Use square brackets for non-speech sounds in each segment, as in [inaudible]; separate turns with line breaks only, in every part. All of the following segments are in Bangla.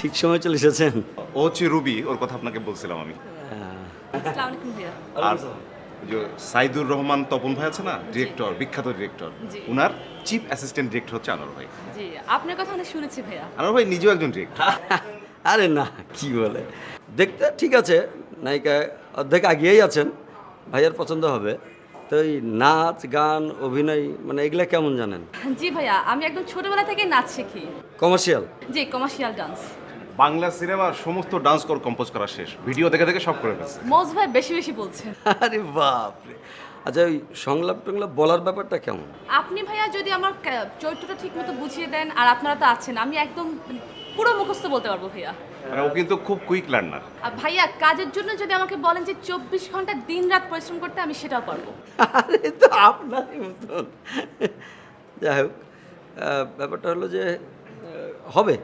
ঠিক সময় চলে এসেছেন।
ও হচ্ছে রুবি ওর কথা আপনাকে বলছিলাম আমি।
আসসালামু আলাইকুম ভাইয়া।
আর যে সাইদুর রহমান তপন ভাই আছে না ডিরেক্টর বিখ্যাত ডিরেক্টর উনার চিফ অ্যাসিস্ট্যান্ট ডিরেক্টর হচ্ছে আনোয়ার ভাই।
জি আপনার কথা অনেক শুনেছি ভাইয়া।
আনোয়ার ভাই নিজেও একজন ডিরেক্টর [laughs]
আরে না কি বলে? দেখতে ঠিক আছে নায়িকা অর্ধেক আগিয়েই আছেন ভাইয়ার পছন্দ হবে। তো এই নাচ গান অভিনয় মানে এগুলা কেমন জানেন?
জি ভাইয়া আমি একদম ছোটবেলা থেকে নাচ শিখি।
কমার্শিয়াল
জি কমার্শিয়াল ডান্স
বাংলা সিনেমার সমস্ত ডান্স কর কম্পোজ করা শেষ। ভিডিও দেখে দেখে সব করে ফেলছে।
মজ ভাই বেশি বেশি বলছেন
আরে বাপরে। আচ্ছা ওই সংলাপ টংলাপ বলার ব্যাপারটা কেমন?
আপনি ভাইয়া যদি আমার কা- চরিত্রটা ঠিক মতো বুঝিয়ে দেন আর আপনারা তো আছেন আমি একদম পুরো মুখস্থ বলতে পারব ভাইয়া।
মানে ও কিন্তু খুব কুইক লার্নার
আর ভাইয়া কাজের জন্য যদি আমাকে বলেন যে চব্বিশ ঘণ্টা দিন রাত পরিশ্রম করতে আমি সেটাও পারব।
আরে তো আপনারই মতন। যাই হোক আহ, ব্যাপারটা হলো যে আহ, হবে।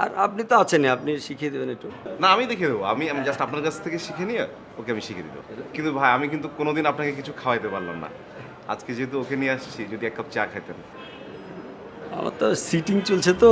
আর আপনি তো আছেনই আপনি শিখিয়ে দেবেন একটু।
না আমি দেখে দেবো। আমি আমি জাস্ট আপনার কাছ থেকে শিখে নিয়ে ওকে আমি শিখিয়ে দিব। কিন্তু ভাই আমি কিন্তু কোনোদিন আপনাকে কিছু খাওয়াইতে পারলাম না। আজকে যেহেতু ওকে নিয়ে আসছি যদি এক কাপ চা খাইতেন।
আমার তো সিটিং চলছে তো।